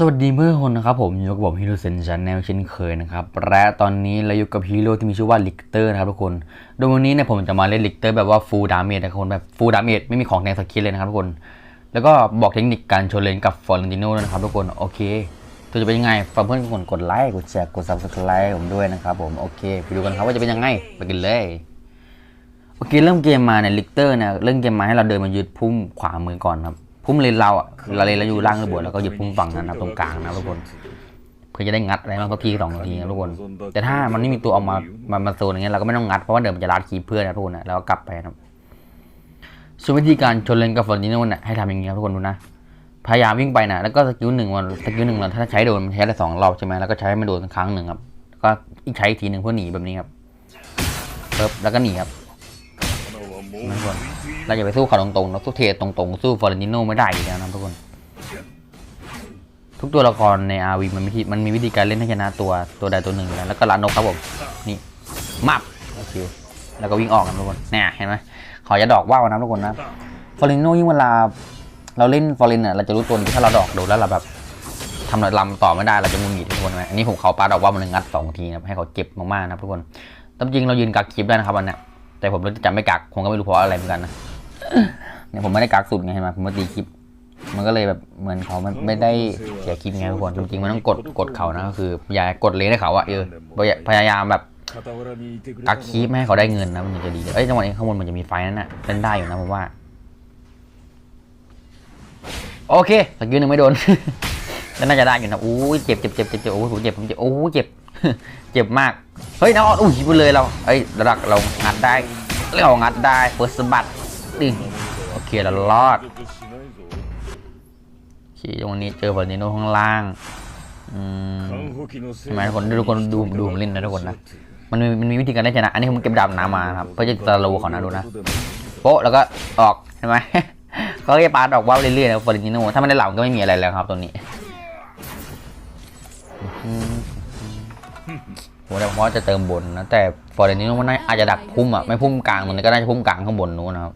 สวัสดีเพื่อนคนนะครับผมอยู่กับผมฮีโร่เซนชันแนลเช่นเคยนะครับและตอนนี้เราอยู่กับฮีโร่ที่มีชื่อว่าลิกเตอร์นะครับทุกคนโดยวันนี้เนี่ยผมจะมาเล่นลิกเตอร์แบบว่าฟูลดาเมจนะครับคนแบบฟูลดาเมจไม่มีของแดงสกิลเลยนะครับทุกคน แล้วก็บอกเทคนิคการโชนเลนกับฟอร์เรนติโน่นะครับทุกคนโอเคตัวจะเป็นยังไงฝากเพื่อนทุกคนกดไลค์กดแชร์กด subscribe ผมด้วยนะครับผมโอเคไปดูกันครับว่าจะเป็นยังไงไปกันเลยโอเคเริ่มเกมมาเนี่ยลิกเตอร์เนี่ยเริ่มเกมมาให้เราเดินมายึดพุ่มขวามือก่อนครับ พุ่มเลนเราอะคือเราเลนเราอยู่ล่างหรือบนแล้วก็ยึดพุ่มฝั่งนั้นนะครับตรงกลางนะทุกคนเพื่อจะได้งัดอะไรบางสักทีสองทีนะทุกคน แต่ถ้ามันไม่มีตัวออกมามามาโซนอย่างเงี้ยเราก็ไม่ต้องงัดเพราะว่าเดี๋ยวมันจะลาดคีย์เพื่อนนะทุกคนนะแล้วก็กลับไปนะครับส่วนวิธีการชนเลนกับฟอร์ติโน่เนี่ยให้ทำอย่างนี้ครับทุกคนดูนะพยายามวิ่งไปนะแล้วก็สกิลหนึ่งวันสกิลหนึ่งเราถ้าใช้โดนมันใช้ได้สองรอบใช่ไหมแล้วก็ใช้ไม่โดนครั้งหนึ่งครับก็อีกใช้อีกทีหนึ่งเพื่อหนีแบบนี้ครับปึ๊บแล้วก็หนีครับนั่นก่อน เราอย่าไปสู้เขาตรงๆเราสู้เทตรงๆสู้ฟอร์เรนติโนไม่ได้อยู่แล้วนะทุกคน ทุกตัวละครใน RV มันมีมันมีวิธีการเล่นให้ชนะตัวตัวใดตัวหนึ่งแล้วแล้วก็ลานกครับผมนี่มับโอเคแล้วก็วิ่งออกกันทุกคนเนี่ยเห็นไหมขอจะดอกว่าวนะทุกคนนะฟอร์เรนติโนยิ่งเวลาเราเล่นฟอร์เรนเนี่ยเราจะรู้ตัวที่ถ้าเราดอกโดนแล้วเราแบบทำลำต่อไม่ได้เราจะงุนหงิดทุกคนไหมอันนี้ผมเขาปาดอกว่าวมันงัดสองทีนะให้เขาเจ็บมากๆนะทุกคนตามจริงเรายืนกักคลิปได้นะครับวันเนี้ยแต่ผมจะไม่กักผมก็ไม่รู้เพราะอะไรเหมือนกันนะ เนี่ยผมไม่ได้กักสุดไงเห็นไหมผมมาตีคลิป มันก็เลยแบบเหมือนเขามันไม่ได้เสียคลิปไงทุกคนจริงๆมันต้องกดกดเขานะก็คืออย่ากดเลนให้เขาอะเออพยายามแบบกักคลิปให้เขาได้เงินนะมันถึงจะดีเอ้ยจังหวะนี้ข้างบนมันจะมีไฟนั่นน่ะเล่นได้อยู่นะผมว่าโอเคสกิลหนึ่งไม่โดนแล้วน่าจะได้อยู่นะอู้ยเจ็บเจ็บเจ็บเจ็บเจ็บโอ้ยผมเจ็บผมเจ็บโอ้ยเจ็บ เจ็บมาก เฮ้ยน้องอุ้ยไปเลยเราเอ้ยระดับเรางัดได้เรางัดได้เปิดสบัด ดิโอเคเรารอดโอเคตรงนี้เจอแบบนี้โนข้างล่างอืมทำไมทุกคนทุกคนดูดูผมเล่นนะทุกคนนะมันมีมันมีวิธีการเล่นชนะ อันนี้ผมเก็บดาบน้ำมาครับเพื่อจะตะลูเขานะดูนะโป๊ะแล้วก็ออกเห็นไหมเขาก็จะปาดออกว่าวเรื่อยๆนะฟอร์ติโนถ้าไม่ได้เหล่าก็ไม่มีอะไรแล้วครับตัวนี้อืมผมว่เพราะจะเติมบนนะแต่ฟอร์เรนติโนมันน่าอาจจะดักพุ่มอะไม่พุ่มกลางตรงนี้ก็น่าจะพุ่มกลางข้างบนนู้นนะครับ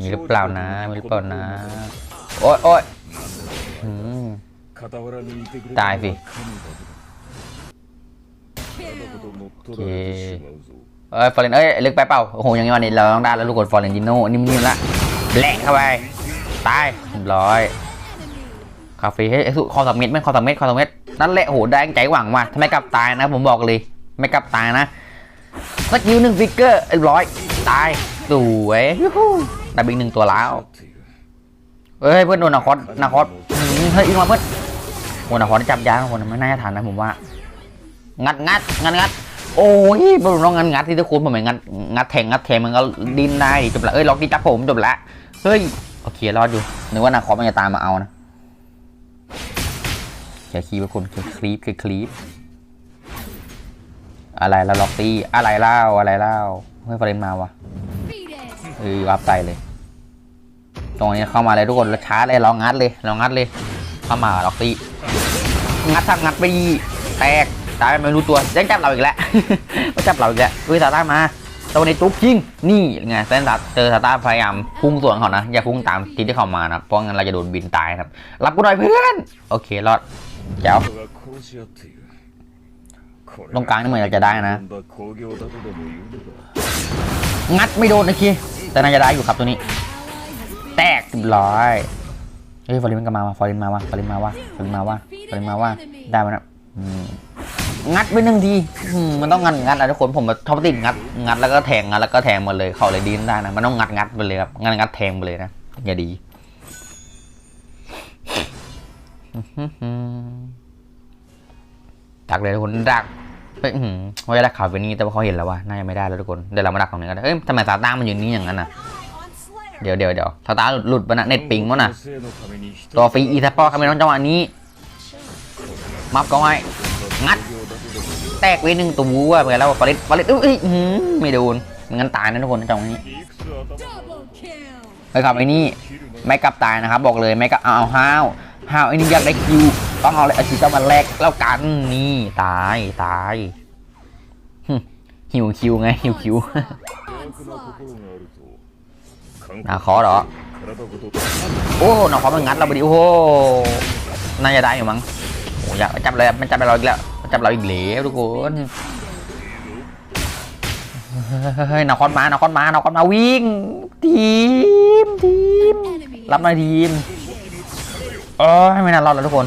มีมีหหรืรืออเปเปล่าล่านะนะ มีมีหหรืรืออเปเปล่าล่านะนะ โอ๊ยโอ๊ยอืมตาตายยสิสิโอเคเอ้ยฟอร์เรนเอ้ยลึกไปเปล่า โอ้โหอย่างงี้วันนี้เราต้องได้แล้วทุกคนฟอร์เรนติโนนิ่มๆละแหลกเข้าไป ตายเรียบร้อยคาเฟ่ให้ยสู้คอสามเม็ดไหม่คอสามเม็ดคอสามเม็ดนั่นแหละโอ้โหได้ใจหวังว่ะถ้าไม่กลับตายนะ ผมบอกเลย ไม่กลับตายนะสกิลหนึ่งฟิกเกอร์เรียบร้อยตาย สวยยูฮูได้บิ๊กหนึ่งตัวแล้วเฮ้ยเพื่อนโดนนาคอสนาคอสเฮ้ยอีกมาเพื่อนโอ้นาคอสจับยากนะคนไม่น่าจะทันนะผมว่า งัดงัดงัดงัดโอ้ยผมลองงัดงัดที่ทุกคนผมไม่งัดงัดแทงงัดแทงมันก็ดิ้นได้จบละเอ้ยล็อกที่จับผมจบละเฮ้ยโอเครอดอยู่นึกว่านาคอสมันจะตามมาเอานะแค่คีบคนแค่คลีปแค่คลีปอะไรแล้วล็อกตี้อะไรเล่าอะไรเล่าเฮ้ยฟอร์เรนมาวะ เออวับใจเลย ตรงนี้เข้ามาเลยทุกคนแล้วช้าเลยลองงัดเลยลองงัดเลย เข้ามาล็อกตีงัดทางงัดไปดีแตกตายไม่รู้ตัวยังจับเราอีกแล้วไมาจับเราอีกแล้วด้ยซาต้ามาตัวนี้ตุ๊บยิงนี่ไงเส้นตัดเจอซาต้าพยายามพุ่งสวนเขานะอย่าพุ่งตามทีที่เขามานะเพราะงั้นเราจะโดนบินตายครับรับกูหน่อยเพื่อนโอเครอดแจ๋วตรงกลางนี่เหมือนจะได้นะ งัดไม่โดนนะคี แต่น่าจะได้อยู่ครับตัวนี้ แตกร้อยเฮ้ยฟอร์รินมันก็มาว่ะฟอรินมาว่ะฟอร์รินมาว่ะฟอร์รินมาว่ะฟอร์รินมาว่ะได้ไหมนะงัดไปหนึ่งทีมันต้องงัดงัดนะทุกคนผมชอบติดงัดงัดแล้วก็แทงงัดแล้วก็แทงหมดเลย เขาเลยดีนได้นะมันต้องงัดงัดไปเลยครับงัดงัดแทงไปเลยนะอย่าดีดักเลยทุกคนดัก ฮ้ยอื้อหือว่าจะดักเขาไปนี่แต่ว่าเขาเห็นแล้วว่าน่าจะไม่ได้แล้วทุกคนเดี๋ยวเรามาดักตรงนี้กันเอ้ยทำไมซาต้ามันอยู่นี่อย่างนั้นน่ะเดี๋ยวเดี๋ยวเดี๋ยวสตาหลุดหลุดปะนะเน็ตปิงมั้งน่ะตัวฟรีอีทัปปอร์คาเมรอนจังหวะนี้มับก็ไว้งัดแตกไปหนึ่งตัวไปแล้วฟาริสฟาริสอุ้ยอื้อหือไม่โดนงั้นตายนะทุกคนจังหวะนี้ไปครับไอ้นี่ไม่กลับตายนะครับบอกเลยไม่กลับเอาเอาห้าวห้าวไอ้นี่อยากได้คิว ต้องเอาเลยอาชีพเจ้ามาแลกแล้วกันนี่ตายตายหิวคิวไงหิวคิวนาคอเหรอโอ้นาคอมันงัดเราไปดิโอ้โหน่าจะได้อยู่มั้งโอ้ยากจับเลยมันจับเราอีกแล้วมันจับเราอีกแล้วทุกคนเฮ้ยนาคอนมานาคอนมานาคอนมาวิ่งทีมทีมรับหน่อยทีมเอ้ยไม่น่ารอดแล้วทุกคน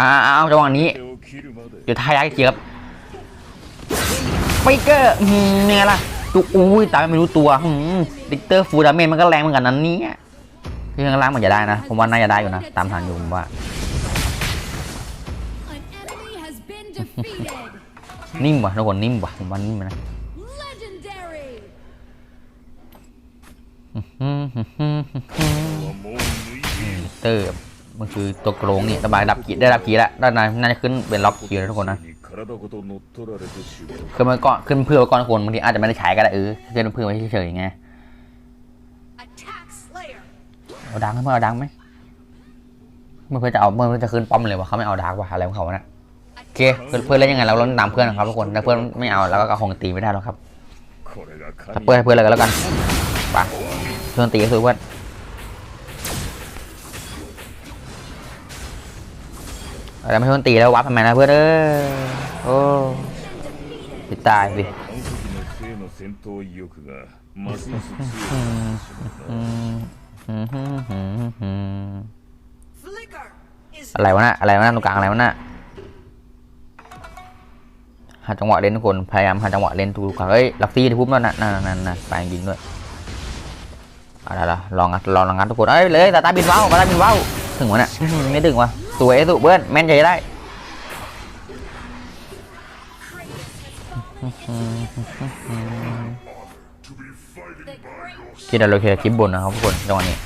อ้าวจังหวะนี้เดี๋ยวทายยักษ์เจี๊ยบไฟเกอร์เนี่ยล่ะจุกอุ้ยตายไม่รู้ตัวดิกเตอร์ฟูดามนมันก็แรงเหมือนกันนั้นนี่ยคือข้างล่างมันจะได้นะ ผมว่าน่าจะได้อยู่นะ ตามทางอยู่ผมว่า นิ่มว่ะทุกคนนิ่มว่ะผมว่านิ่มนะ ตอร์ มันคือตัวโกรงนี่สบายดับกีได้ดับกีแล้วด้านในน่าจะขึ้นเป็นล็อกกีแล้วทุกคนนะคือมันก็ขึ้นเพื่อก่อนคนบางทีอาจจะไม่ได้ใช้ก็ได้เออขึ้นเพื่อมาเฉยๆไงเอาดังเมื่อเอาดังไหมเมื่อเพื่อจะเอาเมื่อเพื่อจะขึ้นป้อมเลยว่าเขาไม่เอาดักว่ะอะไรของเขาเนี่ยโอเคเพื่อนเล่นยังไงเราล้นตามเพื่อนนะครับทุกคนถ้าเพื่อนไม่เอาเราก็คงตีไม่ได้หรอกครับถ้าเพื่อนเพื่อนอะไรก็แล้วกันไปเพื่อนตีก็คือเพื่อน แล้วไม่ต้องตีแล้ววับทำไมนะเพื่อนเออโอ้ติดตายสิอะไรวะน่ะอะไรวะน่ะตรงกลางอะไรวะน่ะหาจังหวะเล่นทุกคนพยายามหาจังหวะเล่นทุกคนเฮ้ยลักซี่ที่พุ่มแล้วนะนั่นนั่นนั่นไปยิงด้วยอะไรล่ะลองงัดลองงัดทุกคนเอ้ยเลยตาตาบินว้าวตาตาบินว้าวถึงวะเนี่ยไม่ถึงวะ สวยสุเพื่อนแม่นใจได้ the great คิดอะไรเคลียร์คลิปบนนะครับทุกคนจังหวะนี้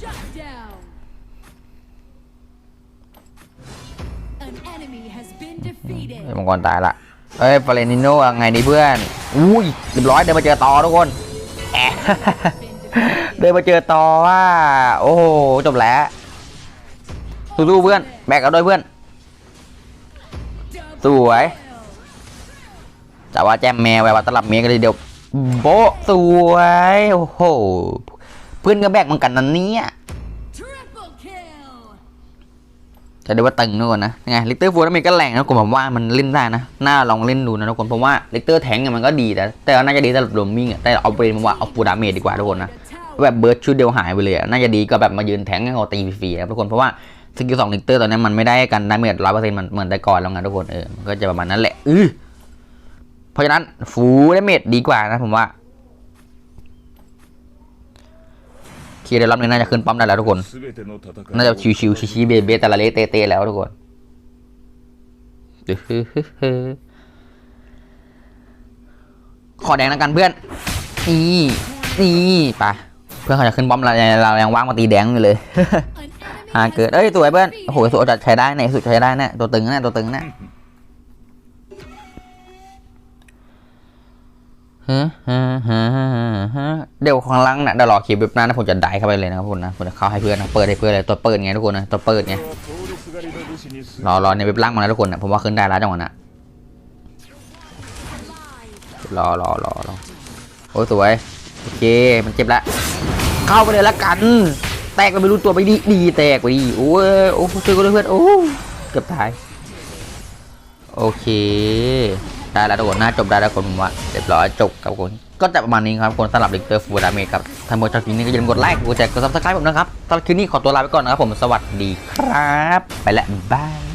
shut down. An enemy has been defeated. เฮ้ยมังกรตายละเอ้ยฟาเรนิโน่ยังไงดีเพื่อน อุ้ยเรียบร้อยเดินมาเจอต่อทุกคนแอะ Been defeated. เดินมาเจอต่อว่า โอ้โห จบแล้วสู้ๆเพื่อน แบกเอาด้วยเพื่อน สวยจะว่าแจมแมวแววว่าตลับเมียกันเลยเดียวโบสวย โอ้โห เพื่อนก็แบกเหมือนกันนั่นเนี่ยจะได้ว่าตึงนู่นนะไงลิเตอร์ฟูลมีก็แรงนะผมว่ามันเล่นได้นะ น่าลองเล่นดูนะทุกคนเพราะว่าลิเตอร์แทงเนี่ยมันก็ดีแต่แต่น่าจะดีสำหรับโรมมิ่งแต่เอาเป็นมาว่าเอาฟูดาเมจดีกว่าทุกคนนะ แบบเบิร์ดชุดเดียวหายไปเลยน่าจะดีก็แบบมายืนแทงให้เขาตีฟรีๆครับทุกคนเพราะว่าสกิลสองลิเตอร์ตอนนี้มันไม่ได้กันไดาเมจร้อยเปอร์เซ็นต์มันเหมือนแต่ก่อนแล้วไงทุกคนเออก็จะประมาณนั้นแหละอือเพราะฉะนั้นฟูดเมจดีกว่านะผมว่าคีได้รับนี่น่าจะขึ้นปั๊มได้แล้วทุกคน น่าจะชิวๆชี้ๆเบเบแต่ละเลเตเตแล้วทุกคนขอแดงนะกันเพื่อน นี่ นี่ไป เพื่อนเขาจะขึ้นบอมเราเรายังว่างมาตีแดงอยู่เลยหาเกิดเอ้ยสวยเพื่อนโหสวยจัดใช้ได้ในสุดใช้ได้เนี่ยตัวตึงเนี่ยตัวตึงเนี่ยเดี๋ยวของลังนะเดี๋ยวรอคลิปแบบนั้นะผมจะได้เข้าไปเลยนะคุณนะผมจะเข้าให้เพื่อนนะเปิดให้เพื่อนเลยตัวเปิดไงทุกคนนะตัวเปิดไงรอรอในเว็บลังมานะทุกคนนะผมว่าขึ้นได้แล้วจังหวะนะรอรอรอรอโอ้สวย โอเค มันเจ็บแล้วเข้าไปเลยละกัน แตกไปไม่รู้ตัวไปดีดีแตกไปดีโอ้ยโอ้ยช่วยกันด้วยเพื่อน โอ้ยเกือบตาย โอเค ได้แล้วทุกคนน่าจบได้แล้วคนผมว่าเรียบร้อยจบกับคนก็จะประมาณนี้ครับคนสำหรับลิกเตอร์ฟูดาเมกับท่านผู้ชมคลิปนี้ก็อย่าลืมกดไลค์กดแชร์กดซับสไครป์ผมนะครับสำหรับคลิปนี้ขอตัวลาไปก่อนนะครับผมสวัสดีครับ ไปแล้วบาย